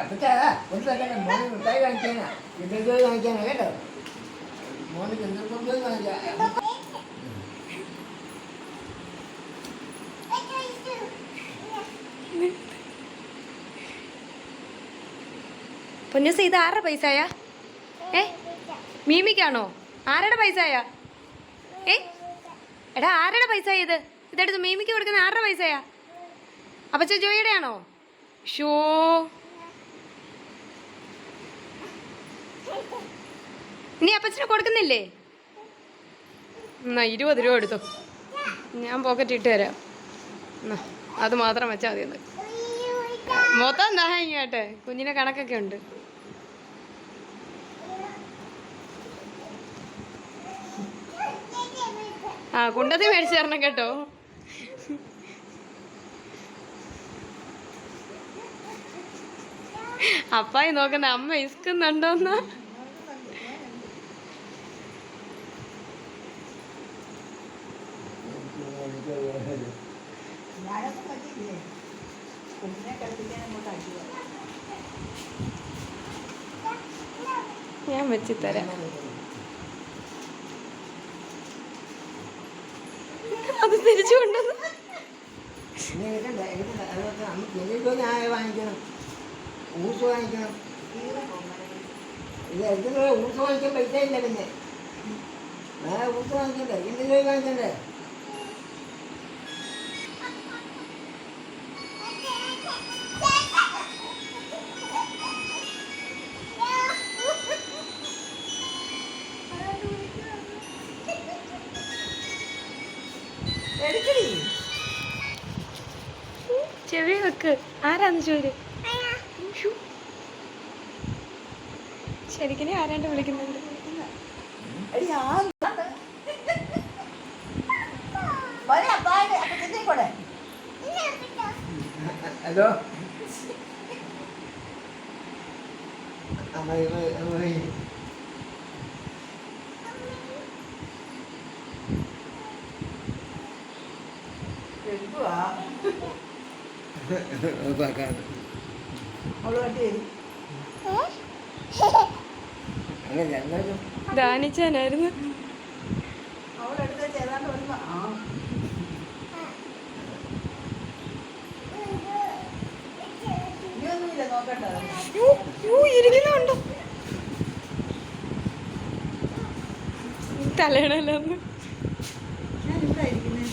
അപ്പച്ചാ ഒരു സെക്കൻഡ് മോന് മിഠായി കാണിക്കാനാ കിണ്ടർ കാണിക്കാനാ കേട്ടോ മോന് കിണ്ടർ കാണിക്കാം പൊന്നൂസ് ഇത് ആരുടെ പൈസയാ? ഏ? മീമിക്കാണോ? ആരുടെ പൈസയാ? ഏ? എടാ ആരുടെ പൈസ ഇത്? ഇതെടുത്ത് മീമിക്ക് കൊടുക്കുന്ന ആരുടെ പൈസയാ? അപ്പച്ച ജോയിയുടെ ആണോ ഷോ നീ അപ്പച്ചന് കൊടുക്കുന്നില്ലേ? എന്നാ ഇരുപത് രൂപ എടുത്തു. ഞാൻ പോക്കറ്റ് ഇട്ട് തരാം. അത് മാത്രം വെച്ചാൽ മതി മൊത്തം എന്താ ഇങ്ങോട്ടെ. കുഞ്ഞിനെ കണക്കൊക്കെ ഉണ്ട്. ആ കുണ്ടത്തി മേടിച്ചു തരണം കേട്ടോ. അപ്പായി നോക്കുന്ന അമ്മ അങ്ങോട്ട് ഞാൻ വെച്ച് തരാം അത് തിരിച്ചു കൊണ്ടുവന്നു ഇനി എടുക്കണ്ട എടുക്കണ്ട അതൊക്കെ അമ്മ കിണ്ടർ ഞാൻ വാങ്ങിക്കണം. ഊസ് വാങ്ങിക്കണം. വാങ്ങിക്കാൻ പൈസ ഇല്ല പിന്നെ. ഊസ് വാങ്ങിക്കണ്ടേ? കിണ്ടർ വാങ്ങിക്കണ്ടേ? ചെവി വെക്ക്. ആരാന്ന് ചോര് ശരിക്കും ആരാണ്ട് വിളിക്കുന്നുണ്ട്? കൂടെ ഹലോ? അമ്മ ദാനിച്ചാനായിരുന്നു. ഇരിക്കുന്നുണ്ടോ ഞാൻ ഇവിടെ ഇരിക്കുന്നേ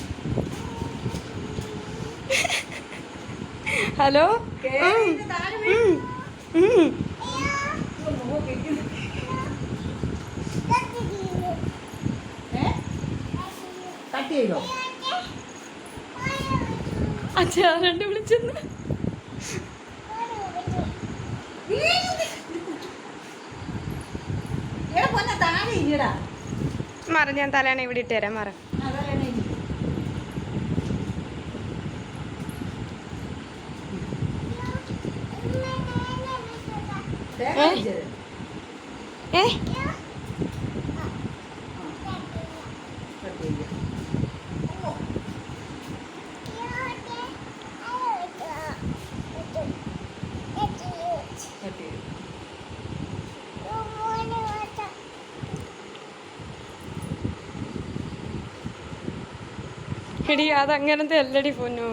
ഹലോ? കട്ട് ചെയ്തോ? അച്ഛാ രണ്ട് വിളിച്ചെന്ന്? മറ ഞാൻ തലേണ ഇവിടെ ഇട്ടുതരാം മറ. ഏ? എടി അത് അങ്ങനത്തെ അല്ലടി പൊന്നു